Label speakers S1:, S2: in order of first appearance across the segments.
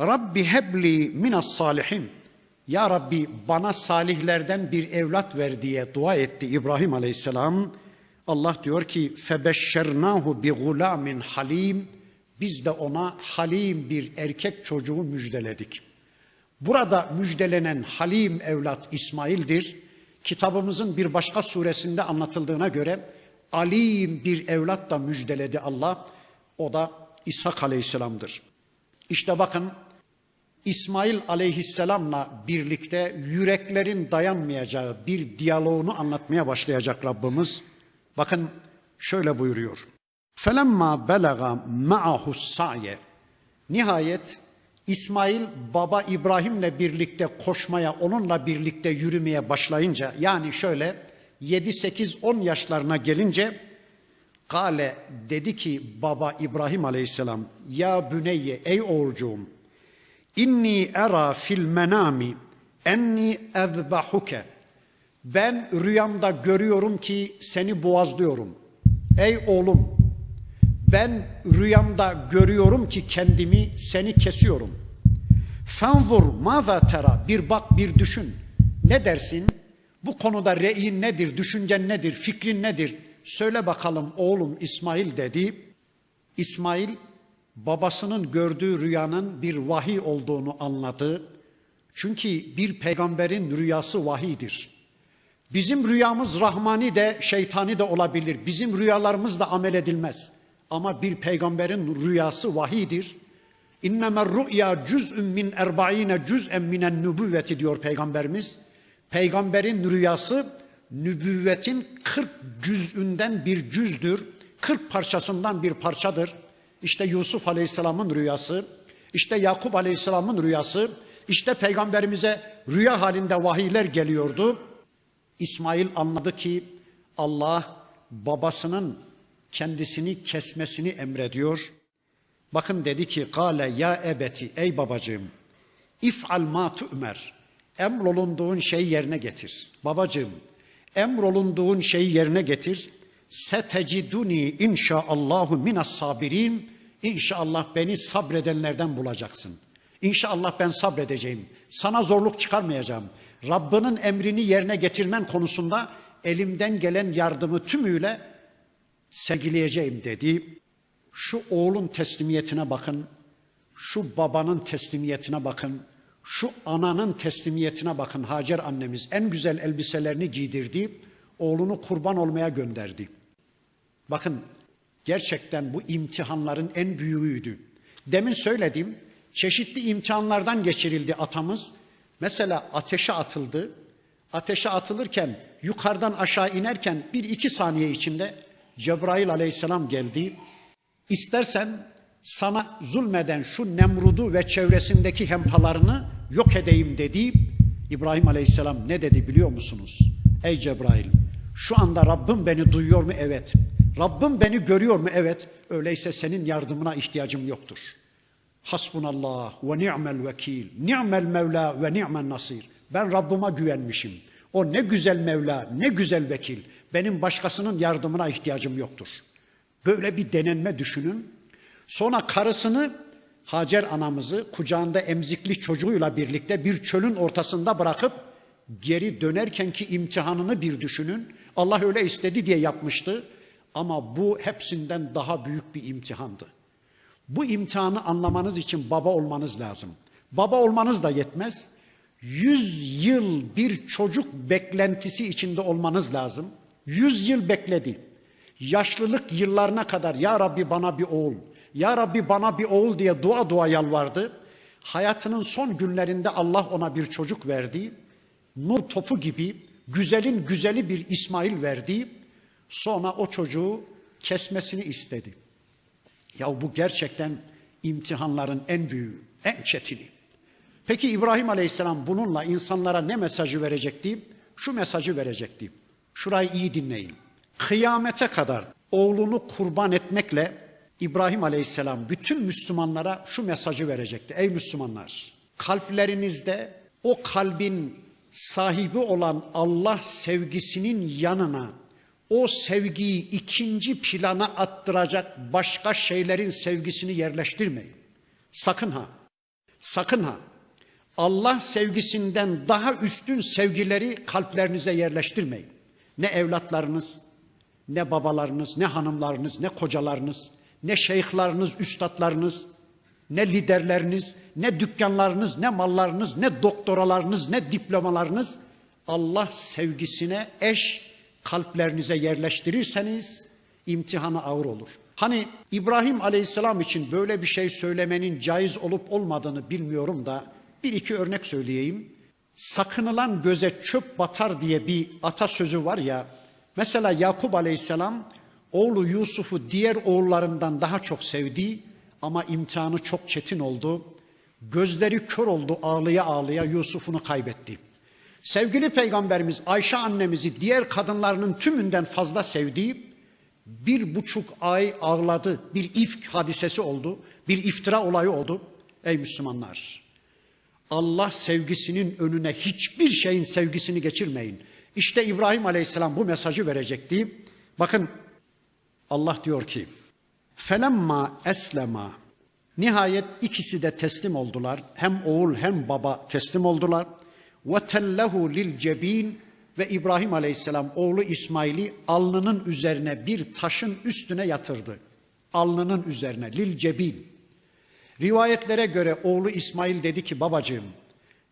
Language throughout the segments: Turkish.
S1: Rabbi hebli minas salihin. Ya Rabbi bana salihlerden bir evlat ver diye dua etti İbrahim Aleyhisselam. Allah diyor ki febeşşernahu bi gulamin halim. Biz de ona halim bir erkek çocuğu müjdeledik. Burada müjdelenen halim evlat İsmail'dir. Kitabımızın bir başka suresinde anlatıldığına göre alim bir evlat da müjdeledi Allah. O da İshak Aleyhisselam'dır. İşte bakın İsmail Aleyhisselam'la birlikte yüreklerin dayanmayacağı bir diyaloğunu anlatmaya başlayacak Rabbimiz. Bakın şöyle buyuruyor. Felemma belaga ma'ahu sa'ye. Nihayet İsmail baba İbrahim'le birlikte koşmaya, onunla birlikte yürümeye başlayınca yani şöyle 7 8 10 yaşlarına gelince Kale dedi ki baba İbrahim Aleyhisselam ya büneyye ey oğulcuğum inni era fil menami enni ezbahuke ben rüyamda görüyorum ki seni boğazlıyorum. Ey oğlum ben rüyamda görüyorum ki kendimi seni kesiyorum. Fenvur maza tera bir bak bir düşün. Ne dersin? Bu konuda reyin nedir, düşüncen nedir, fikrin nedir? Söyle bakalım oğlum İsmail dedi. İsmail babasının gördüğü rüyanın bir vahiy olduğunu anladı. Çünkü bir peygamberin rüyası vahidir. Bizim rüyamız rahmani de şeytani de olabilir. Bizim rüyalarımız da amel edilmez. Ama bir peygamberin rüyası vahidir. İnnemer rüya cüz'ün min erba'ine cüz'en minen nübüvveti diyor peygamberimiz. Peygamberin rüyası nübüvvetin 40 cüz'ünden bir cüzdür. 40 parçasından bir parçadır. İşte Yusuf Aleyhisselam'ın rüyası, işte Yakup Aleyhisselam'ın rüyası, işte peygamberimize rüya halinde vahiyler geliyordu. İsmail anladı ki Allah babasının kendisini kesmesini emrediyor. Bakın dedi ki kale ya ebeti ey babacığım if'al ma tu'mer emrolunduğun şeyi yerine getir. Babacığım emrolunduğun şeyi yerine getir. Seteciduni inşaallahu minas sabirin. İnşallah beni sabredenlerden bulacaksın. İnşallah ben sabredeceğim. Sana zorluk çıkarmayacağım. Rabbinin emrini yerine getirmen konusunda elimden gelen yardımı tümüyle sergileyeceğim dedi. Şu oğlun teslimiyetine bakın. Şu babanın teslimiyetine bakın. Şu ananın teslimiyetine bakın. Hacer annemiz en güzel elbiselerini giydirdi. Oğlunu kurban olmaya gönderdi. Bakın gerçekten bu imtihanların en büyüğüydü. Demin söyledim çeşitli imtihanlardan geçirildi atamız. Mesela ateşe atıldı. Ateşe atılırken yukarıdan aşağı inerken bir iki saniye içinde Cebrail aleyhisselam geldi. İstersen sana zulmeden şu Nemrud'u ve çevresindeki hempalarını yok edeyim dedi. İbrahim aleyhisselam ne dedi biliyor musunuz? Ey Cebrail şu anda Rabbim beni duyuyor mu? Evet. Rabbim beni görüyor mu? Evet. Öyleyse senin yardımına ihtiyacım yoktur. Hasbunallah ve ni'mel vekil. Ni'mel mevla ve ni'mel nasir. Ben Rabbime güvenmişim. O ne güzel Mevla, ne güzel vekil. Benim başkasının yardımına ihtiyacım yoktur. Böyle bir denenme düşünün. Sonra karısını Hacer anamızı kucağında emzikli çocuğuyla birlikte bir çölün ortasında bırakıp geri dönerken ki imtihanını bir düşünün. Allah öyle istedi diye yapmıştı. Ama bu hepsinden daha büyük bir imtihandı. Bu imtihanı anlamanız için baba olmanız lazım. Baba olmanız da yetmez. Yüz yıl bir çocuk beklentisi içinde olmanız lazım. Yüz yıl bekledi. Yaşlılık yıllarına kadar ya Rabbi bana bir oğul, ya Rabbi bana bir oğul diye dua dua yalvardı. Hayatının son günlerinde Allah ona bir çocuk verdi. Nur topu gibi güzelin güzeli bir İsmail verdi. Sonra o çocuğu kesmesini istedi. Ya bu gerçekten imtihanların en büyüğü, en çetini. Peki İbrahim Aleyhisselam bununla insanlara ne mesajı verecekti? Şu mesajı verecekti. Şurayı iyi dinleyin. Kıyamete kadar oğlunu kurban etmekle İbrahim Aleyhisselam bütün Müslümanlara şu mesajı verecekti. Ey Müslümanlar, kalplerinizde o kalbin sahibi olan Allah sevgisinin yanına o sevgiyi ikinci plana attıracak başka şeylerin sevgisini yerleştirmeyin. Sakın ha. Sakın ha. Allah sevgisinden daha üstün sevgileri kalplerinize yerleştirmeyin. Ne evlatlarınız, ne babalarınız, ne hanımlarınız, ne kocalarınız, ne şeyhlarınız, üstadlarınız, ne liderleriniz, ne dükkanlarınız, ne mallarınız, ne doktoralarınız, ne diplomalarınız Allah sevgisine eş kalplerinize yerleştirirseniz imtihanı ağır olur. Hani İbrahim Aleyhisselam için böyle bir şey söylemenin caiz olup olmadığını bilmiyorum da bir iki örnek söyleyeyim. Sakınılan göze çöp batar diye bir atasözü var ya. Mesela Yakup Aleyhisselam oğlu Yusuf'u diğer oğullarından daha çok sevdi ama imtihanı çok çetin oldu. Gözleri kör oldu ağlıya ağlıya Yusuf'unu kaybetti. Sevgili peygamberimiz Ayşe annemizi diğer kadınlarının tümünden fazla sevdiği bir buçuk ay ağladı. Bir ifk hadisesi oldu. Bir iftira olayı oldu. Ey Müslümanlar! Allah sevgisinin önüne hiçbir şeyin sevgisini geçirmeyin. İşte İbrahim Aleyhisselam bu mesajı verecekti. Bakın Allah diyor ki Felemma eslema Nihayet ikisi de teslim oldular. Hem oğul hem baba teslim oldular. Ve tellehu lil cebin ve İbrahim Aleyhisselam oğlu İsmail'i alnının üzerine bir taşın üstüne yatırdı. Alnının üzerine lil cebin. Rivayetlere göre oğlu İsmail dedi ki babacığım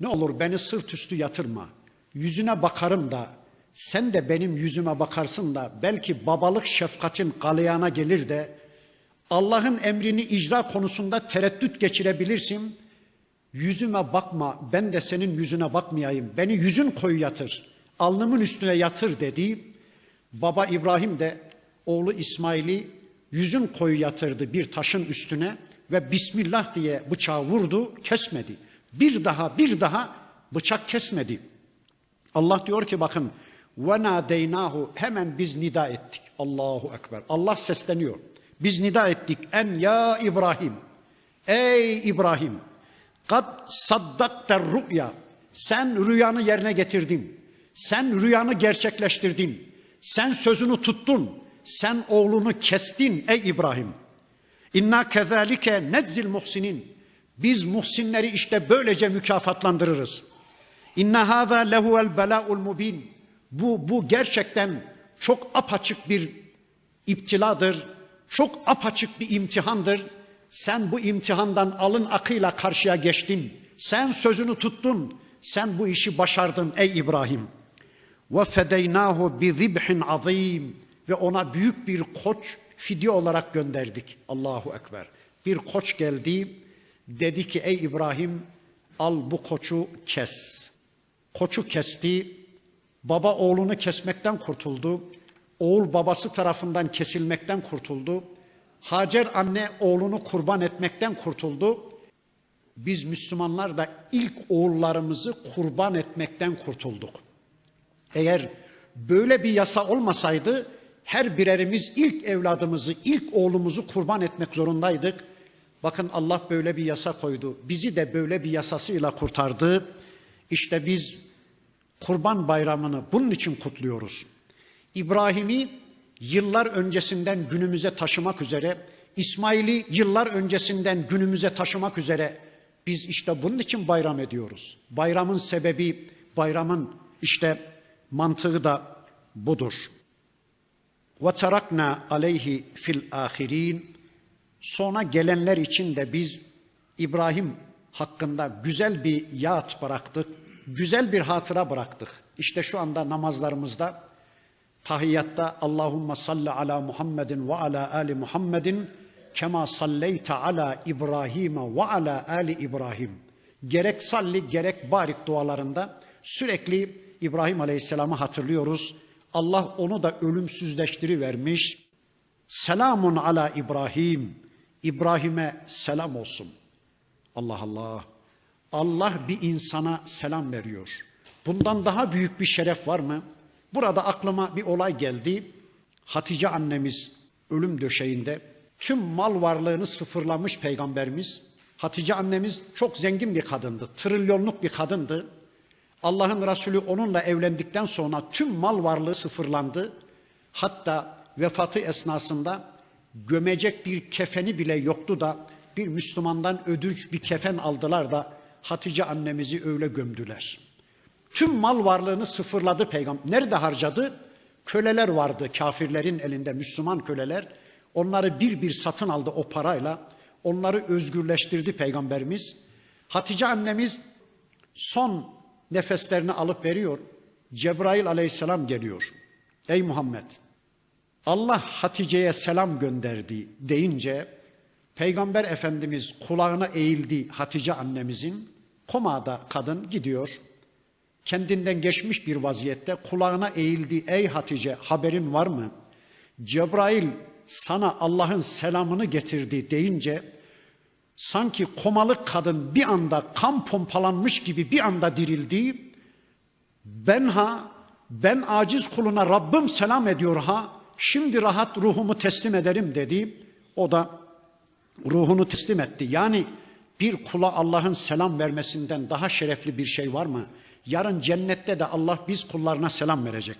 S1: ne olur beni sırt üstü yatırma. Yüzüne bakarım da sen de benim yüzüme bakarsın da belki babalık şefkatin galeyana gelir de Allah'ın emrini icra konusunda tereddüt geçirebilirsin. Yüzüme bakma ben de senin yüzüne bakmayayım. Beni yüzün koyu yatır. Alnımın üstüne yatır dedi. Baba İbrahim de oğlu İsmail'i yüzün koyu yatırdı bir taşın üstüne ve Bismillah diye bıçağı vurdu kesmedi. Bir daha bir daha bıçak kesmedi. Allah diyor ki bakın ve nadeynahu hemen biz nida ettik. Allahu Ekber. Allah sesleniyor. Biz nida ettik. En ya İbrahim. Ey İbrahim. Kad saddakta rüya. Sen rüyanı yerine getirdin. Sen rüyanı gerçekleştirdin. Sen sözünü tuttun. Sen oğlunu kestin ey İbrahim. İnna kezalike nedzil muhsinin. Biz muhsinleri işte böylece mükafatlandırırız. İnna hâzâ lehuvel belâul mubin. Bu, bu gerçekten çok apaçık bir iptiladır. Çok apaçık bir imtihandır. Sen bu imtihandan alın akıyla karşıya geçtin. Sen sözünü tuttun. Sen bu işi başardın ey İbrahim. Ve fedeynahu bi zibhin azim ve ona büyük bir koç fidye olarak gönderdik. Allahu ekber. Bir koç geldi. Dedi ki ey İbrahim al bu koçu kes. Koçu kesti. Baba oğlunu kesmekten kurtuldu. Oğul babası tarafından kesilmekten kurtuldu. Hacer anne oğlunu kurban etmekten kurtuldu. Biz Müslümanlar da ilk oğullarımızı kurban etmekten kurtulduk. Eğer böyle bir yasa olmasaydı her birerimiz ilk evladımızı, ilk oğlumuzu kurban etmek zorundaydık. Bakın Allah böyle bir yasa koydu. Bizi de böyle bir yasasıyla kurtardı. İşte biz Kurban Bayramı'nı bunun için kutluyoruz. İbrahim'i yıllar öncesinden günümüze taşımak üzere, İsmail'i yıllar öncesinden günümüze taşımak üzere biz işte bunun için bayram ediyoruz. Bayramın sebebi, bayramın işte mantığı da budur. Ve terakna aleyhi fil ahirin. Sonra gelenler için de biz İbrahim hakkında güzel bir yat bıraktık, güzel bir hatıra bıraktık. İşte şu anda namazlarımızda tahiyyatta Allahumma salli ala Muhammedin ve ala ali Muhammedin kema salleyte ala İbrahim ve ala ali İbrahim. Gerek salli gerek barik dualarında sürekli İbrahim Aleyhisselam'ı hatırlıyoruz. Allah onu da ölümsüzleştirivermiş. Selamun ala İbrahim. İbrahim'e selam olsun. Allah Allah. Allah bir insana selam veriyor. Bundan daha büyük bir şeref var mı? Burada aklıma bir olay geldi. Hatice annemiz ölüm döşeğinde tüm mal varlığını sıfırlamış peygamberimiz. Hatice annemiz çok zengin bir kadındı. Trilyonluk bir kadındı. Allah'ın Resulü onunla evlendikten sonra tüm mal varlığı sıfırlandı. Hatta vefatı esnasında gömecek bir kefeni bile yoktu da bir Müslümandan ödünç bir kefen aldılar da Hatice annemizi öyle gömdüler. Tüm mal varlığını sıfırladı peygamber. Nerede harcadı? Köleler vardı kafirlerin elinde Müslüman köleler. Onları bir bir satın aldı o parayla. Onları özgürleştirdi peygamberimiz. Hatice annemiz son nefeslerini alıp veriyor. Cebrail aleyhisselam geliyor. Ey Muhammed Allah Hatice'ye selam gönderdi deyince Peygamber Efendimiz kulağına eğildi Hatice annemizin. Komada kadın gidiyor. Kendinden geçmiş bir vaziyette kulağına eğildi. Ey Hatice haberin var mı? Cebrail sana Allah'ın selamını getirdi deyince sanki komalık kadın bir anda kan pompalanmış gibi bir anda dirildi. Ben ha, ben aciz kuluna Rabbim selam ediyor ha, şimdi rahat ruhumu teslim ederim dedi. O da ruhunu teslim etti. Yani bir kula Allah'ın selam vermesinden daha şerefli bir şey var mı? Yarın cennette de Allah biz kullarına selam verecek.